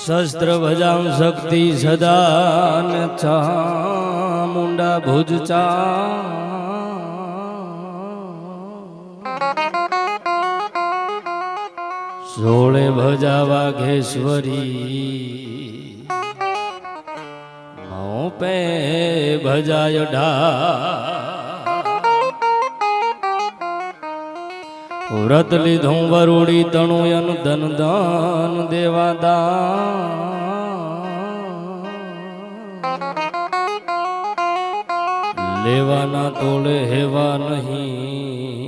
શસ્ત્ર ભજામ શક્તિ સદાન ચામુંડા ભુજ સોળે ભજા વાઘેશ્વરી પે ભજાય ઢા વ્રત લીધું વરુડી તણુયન ધન દાન દેવા દાન. લેવાના તોળે હેવા નહીં.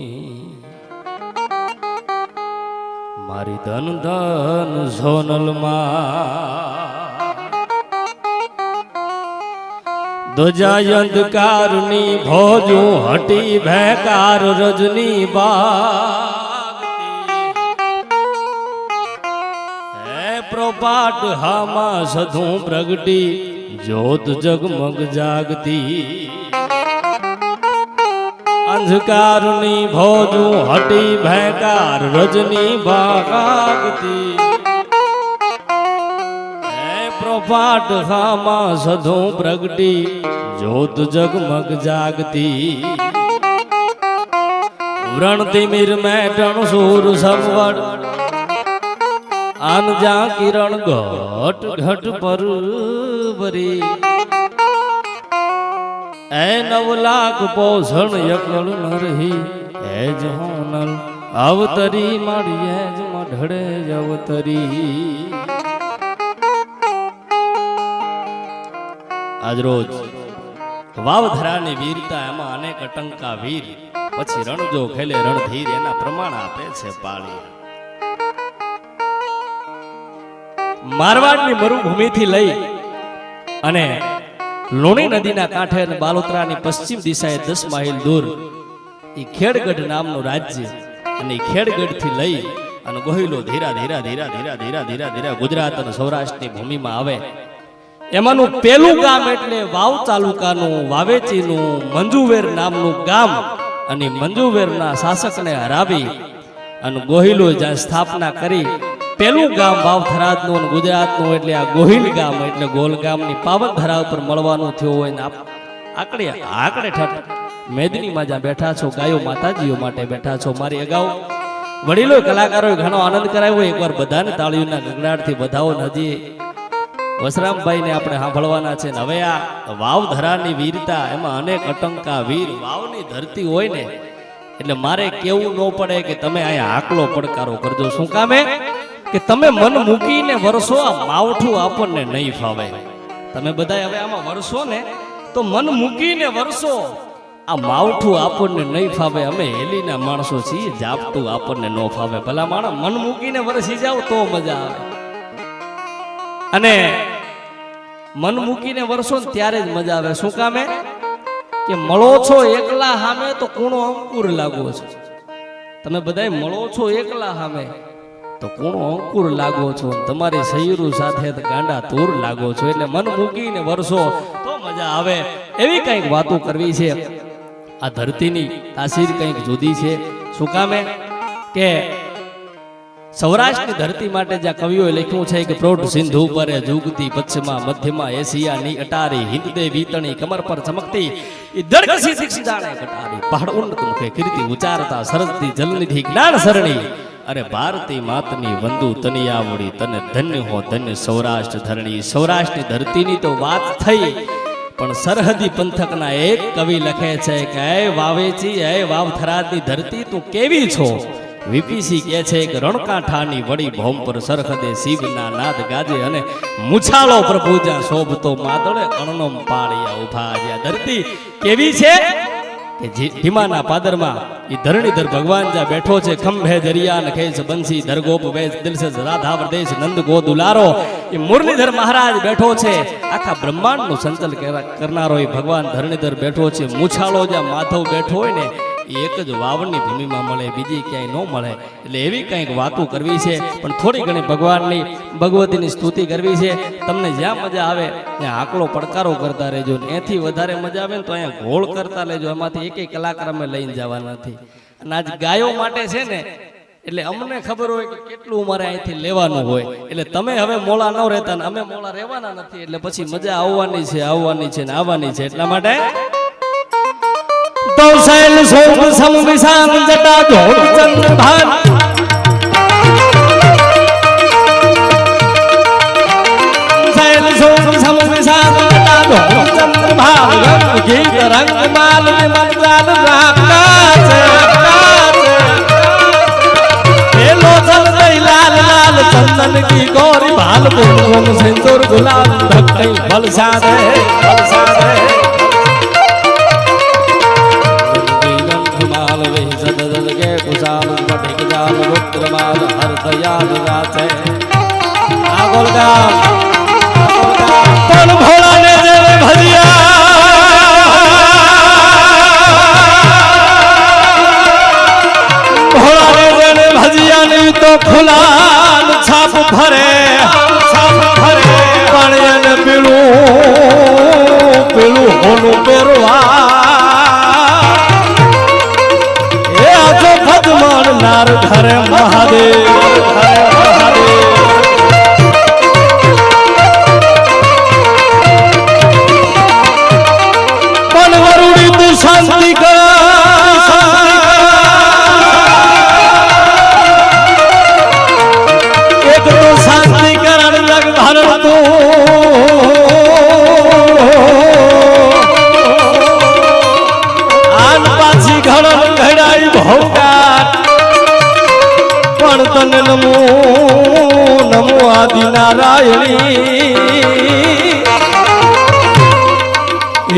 મારી ધન ધન સોનલમાં ધ્વજા અંધકારની ભોજું હટી ભેકાર રજની હે પ્રોપાટ હામાં સધું પ્રગટી, જ્યોત જગમગ જાગતી. અંધકારની ભોજું હટી ભેકાર રજની ભાગતી હે પ્રોપાટ હામાં સધું પ્રગટી જ્યોત જગમગ જાગતી વ્રણતી મીર મેટણ સૂર સંવડ આન જા કિરણ ઘટ ઘટ પર ભરી એ નવ લાખ પોષણ યકળ નરહી, એ જ હોનલ. અવતરી મારી, એ જ મઢડે જ અવતરી. આજરોજ વાવધરાની વીરતા એમાં અનેક અટંકા વીર, પછી રણજો ખેલે રણધીર, એના પ્રમાણ આપે છે પાળી. મારવાડની મરુભૂમિથી લઈ અને લુણી નદીના કાંઠે અને બાલોતરાની પશ્ચિમ દિશાએ દસ માઇલ દૂર એ ખેડગઢ નામનું રાજ્ય અને એ ખેડગઢથી લઈ અને ગોહિલો ધીરા ધીરા ધીરા ધીરા ધીરા ધીરા ધીરા ગુજરાત અને સૌરાષ્ટ્રની ભૂમિમાં આવે. એમાંનું પેલું ગામ એટલે વાવ તાલુકાનું વાવેચીનું મંજુવેર નામનું ગામ અને મંજુવેરના શાસકને હરાવી અને ગોહિલો જ્યાં સ્થાપના કરી પેલું ગામ વાવ થરાદનું અને ગુજરાતનું એટલે આ ગોહિલ ગામ, એટલે ગોલ ગામની પાવન ધરા ઉપર મળવાનું થયું હોય આકડે આકડે ઠઠ મેદનીમાં જ્યાં બેઠા છો, ગાયો માતાજીઓ માટે બેઠા છો, મારી અગાઉ વડીલો કલાકારોએ ઘણો આનંદ કરાવ્યો એકવાર બધાને તાળીઓના ગગડાટથી ને હજી વસરામભાઈને આપણે સાંભળવાના છે ને હવે આ વાવધરાની વીરતા, એમાં અનેક અટંકા વીર વાવની ધરતી હોય ને, એટલે મારે કેવું ન પડે કે તમે અહીંયા આકલો પડકારો કરજો. શું કામે કે તમે મન મૂકીને વરસો, આ માવઠું આપણને નહીં ફાવે. તમે બધા હવે આમાં વરસો ને? તો મન મૂકીને વરસો, આ માવઠું આપણને નહીં ફાવે. અમે હેલીના માણસો છીએ, જાપટું આપણને ન ફાવે. ભલા માણસ મન મૂકીને વરસી જાવ તો મજા આવે. અને મન મૂકીને વરસો ને ત્યારે જ મજા આવે. શું કામે? કે મળો છો એકલા સામે તો કૂણો અંકુર લાગો છે. તમે બધાય મળો છો એકલા સામે. તો કૂણો અંકુર લાગો છો તમારી સૈરું સાથે ગાંડા તૂર લાગો છો એટલે મન મૂકીને વરસો, તો મજા આવે. એવી કંઈક વાતો કરવી છે. આ ધરતીની તાસીર કંઈક જુદી છે. શું કામે? કે સૌરાષ્ટ્રની ધરતી માટે જ્યાં કવિઓએ લખ્યું છે કે પ્રોઢ સિંધુ પર જુગતી પચ્છમાં મધ્યમાં એશિયાની અટારી, હિન્દ વીતણી, કમર પર ચમકતી એ દરગસી દીક્ષ જાણે કટારી પહાડ ઉન્નત મુખે કીર્તિ ઉચારતા, સરસતી, જલનિધિ જ્ઞાન સરણી અરે ભારતી માતની વંદુ તની આવડી, તને ધન્ય હો, ધન્ય સૌરાષ્ટ્ર ધરણી. સૌરાષ્ટ્રની ધરતીની તો વાત થઈ, પણ સરહદી પંથકના એક કવિ લખે છે કે, એ વાવેચી, એ વાવથરાદની ધરતી તું કેવી છો? વીપીસી કહે છે કે, રણકાંઠાની વડી ભોમ પર સરહદે શિવના નાદ ગાજે અને મુછાળો પ્રભુ જ્યાં શોભતો માદળે અણનો પાળિયા ઊભા ધરતી કેવી છે? કે પાદરમાં એ ધરણીધર ભગવાન જ્યાં બેઠો છે, ખંભે દરિયા નખે છે બંસી, ધરગોપ વેશ દિલસે રાધા પ્રદેશ, નંદ ગો એ મુરલીધર મહારાજ બેઠો છે, આખા બ્રહ્માંડનું સંચલ કહેવા- કરનારો એ ભગવાન ધરણીધર બેઠો છે, મૂછાળો જ્યાં માધવ બેઠો હોય ને એક જ વાવણની ભૂમિમાં મળે, બીજી ક્યાંય ન મળે. એટલે એવી કંઈક વાતો કરવી છે, પણ થોડી ઘણી ભગવાનની, ભગવતીની સ્તુતિ કરવી છે. તમને જ્યાં મજા આવે, ત્યાં આકલો પડકારો કરતા રહેજો. ને એથી વધારે મજા આવે ને તો અહીંયા ઘોળ કરતા લેજો. એમાંથી એક કલાકાર અમે લઈને જવાના નથી. અને આજ ગાયો માટે છે ને, એટલે અમને ખબર હોય કે કેટલું અમારે અહીંથી લેવાનું હોય. એટલે તમે હવે મોળા ન રહેતા ને અમે મોળા રહેવાના નથી. એટલે પછી મજા આવવાની છે આવવાની છે ને આવવાની છે. એટલા માટે કૌશલ શોભ સંવિશાન જટા ધોળ ચંદ્રભાન કૌશલ શોભ સંવિશાન જટા ધોળ ચંદ્રભાન રંગ ગીત રંગ માલ ને મંત્રાલ ચંદન કી ગોરી ભાલ પુરવન સિંદૂર ગુલાબ ઢકાઈ વલસાદ વલસાદ ભગવાન નમો નમો આદિ નારાયણી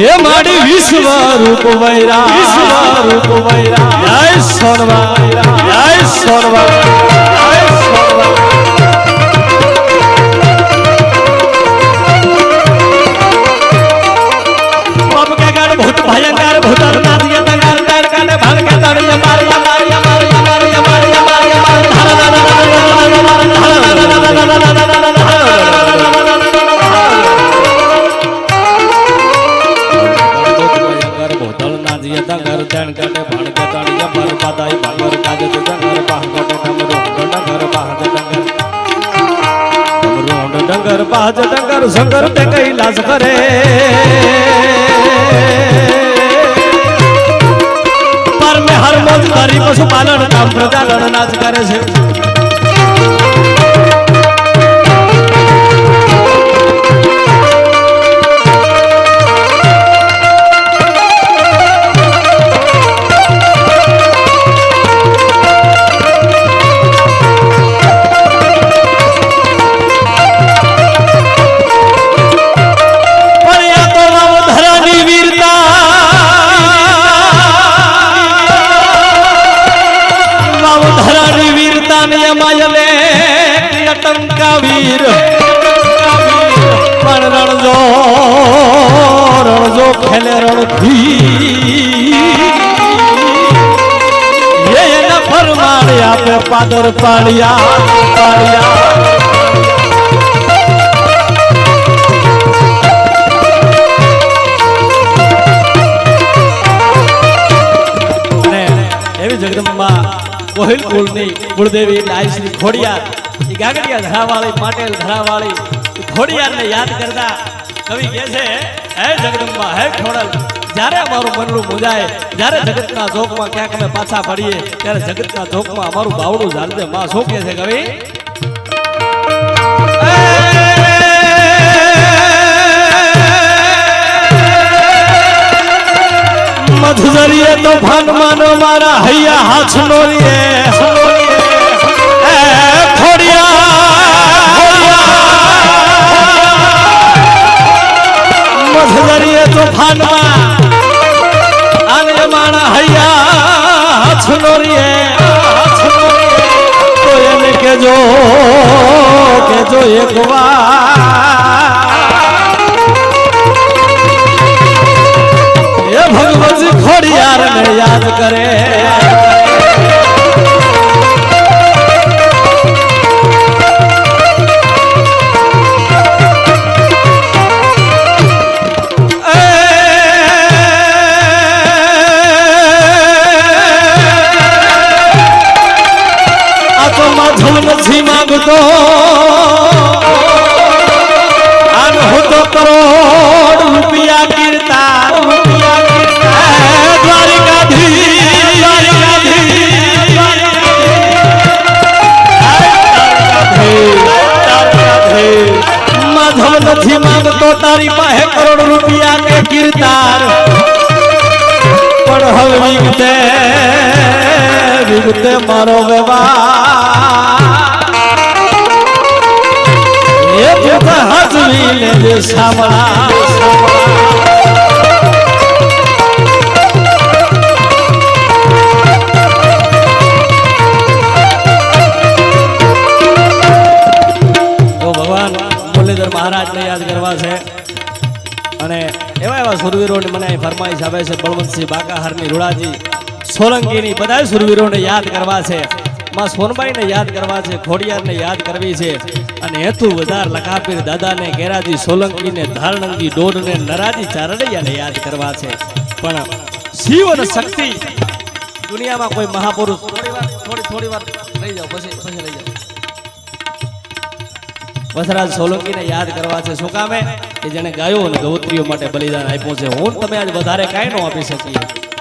એ મારી વિશ્વ રૂપ વૈરા વિશ્વ રૂપ વૈરા જય સોનવા જય સોનવા ભૂત, ભયંકર ભૂતરનાથ ડંગર સંગર તે કૈલાસ કરે. પર મે હર મોજ તારી પશુપાલન કામ પ્રજાલન નાચ કરે છે. પાદર અને એવી જગદંબા ગોહિલ કુળની કુળદેવી એટલે ખોડિયાર, એ ગાગડિયા ધરાવાળી, પાટેલ ધરાવાળી ખોડિયારને યાદ કરતા કવિ કહે છે, હે જગદંબા, હે ખોડલ જ્યારે અમારું મનડું મુંજાય, જ્યારે જગતના જોકમાં ક્યાંક અમે પાછા પડીએ ત્યારે જગતના જોકમાં અમારું બાવડું ઝાલજે માં શોકે છે કવિ. મધુજરીએ તો ભાન માનો, મારા હૈયા હાથ નો રે મધુજરીએ તો ભાનમાં કેજો કેજો એક વાર. એ ભગવત ખોડિયાર ને યાદ કરે. નથી માંગતો આન હું તો કરોડ રૂપિયા કીર્તા રૂપિયા કીર્તા દ્વારિકાધીશ દ્વારિકાધીશ માધવ નથી માંગતો તારી પાસે કરોડ રૂપિયા કે કીર્તાર પણ હવે સાંભળા ભગવાન મુરલીધર મહારાજને યાદ કરવા છે અને એવા એવા સુરવીરોની મને ફરમાઈશ આવે છે બળવંતસિંહ બાકાહારની રૂડાજી સોલંકીની બધા સુરવીરોને યાદ કરવા છે. માં સોનબાઈને યાદ કરવા છે, ખોડિયારને યાદ કરવી છે. અને હેતુ વધાર લખાપીર દાદાને ગેરાજી સોલંકીને ધારણંગી ડોડને નરાજી ચારણિયાને યાદ કરવા છે. પણ શિવ અને શક્તિ દુનિયામાં કોઈ મહાપુરુષ થોડી વાર, થોડી થોડી વાર લઈ જાઓ, પછી પછી લઈ જાઓ. વસરાજ સોલંકીને યાદ કરવા છે. શું કામે કે જેને ગાયો અને ગૌત્રીઓ માટે બલિદાન આપ્યું છે. હું તમે આજ વધારે કાંઈ ન આપી શકીએ.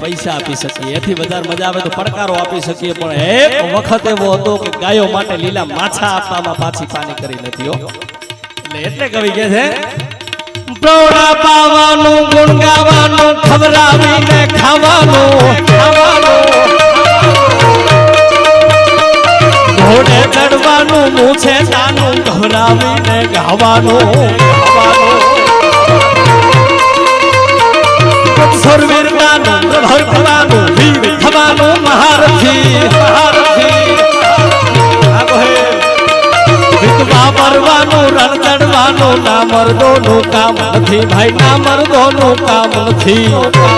પૈસા આપી શકીએ. એથી વધારે મજા આવે તો પડકારો આપી શકીએ, પણ એક વખત એવો હતો કે ગાયો માટે લીલા માછા આપવામાં પાછી પાણી કરી નથી એટલે એટલે કવિ કે છે પ્રૌઢા પાવાનું ગુણ ગાવાનું ખવડાવીને ખાવાનું ખાવાનું. ઘોડે ચડવાનું, મૂછે તાનું ગભરાવીને ગાવાનું સુરવીર ગાનું પ્રભર થવાનું, વીર થવાનું, મહારથી મરવાનું, રણ ચડવાનું, ના મર્દોનું કામ નથી, ભાઈ, ના મરદો નું કામ નથી.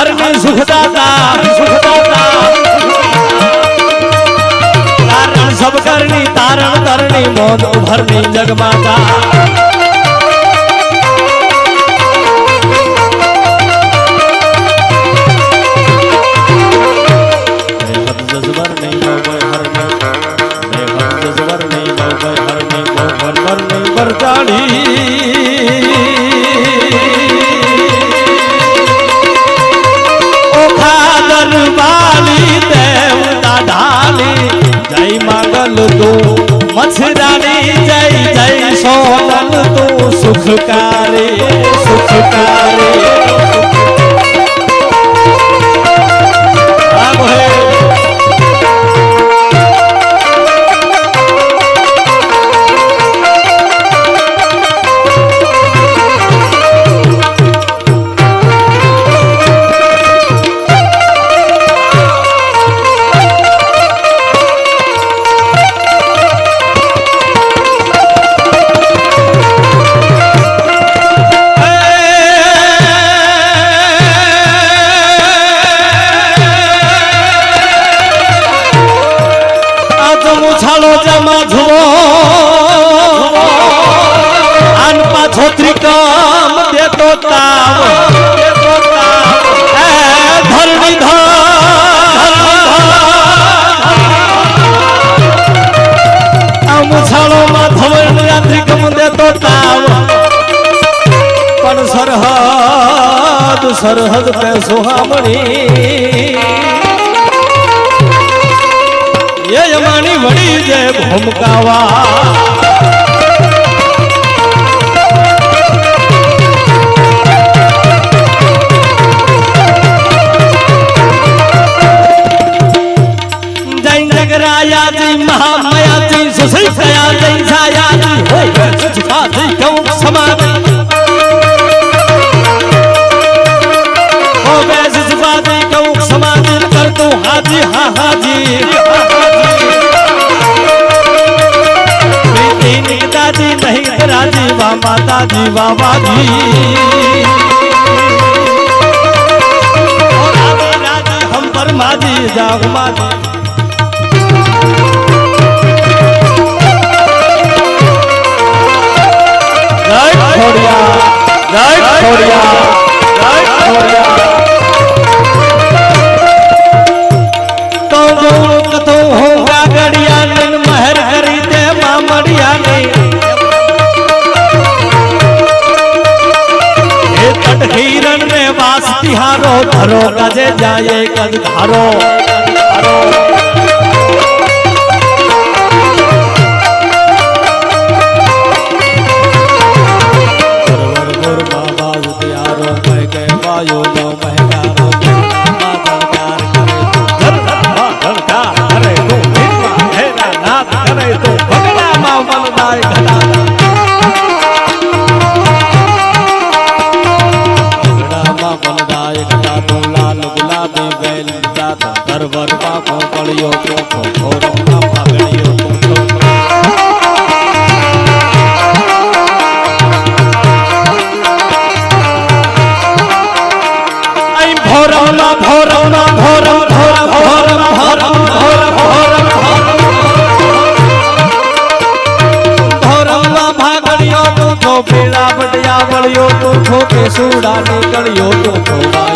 હરણી સુખદાતા સુખદાતા. તારણ સબ કરણી તારણ કરણી મોદ ઉભરણી જગમાતા. તું સુખકારી પણ સરહદ સરહદ પે સુહામણી એ યમાની વળી જે ભૂમકાવા दादाजी दादी नहीं राज़ी वाह माता जी हम परमा जी जाऊ माता Right, Korea. Right, Korea. ધારો ધરો કાજે જાય કદ ધારો ધારો. રસોડાની ગળ્યો તો ખોવા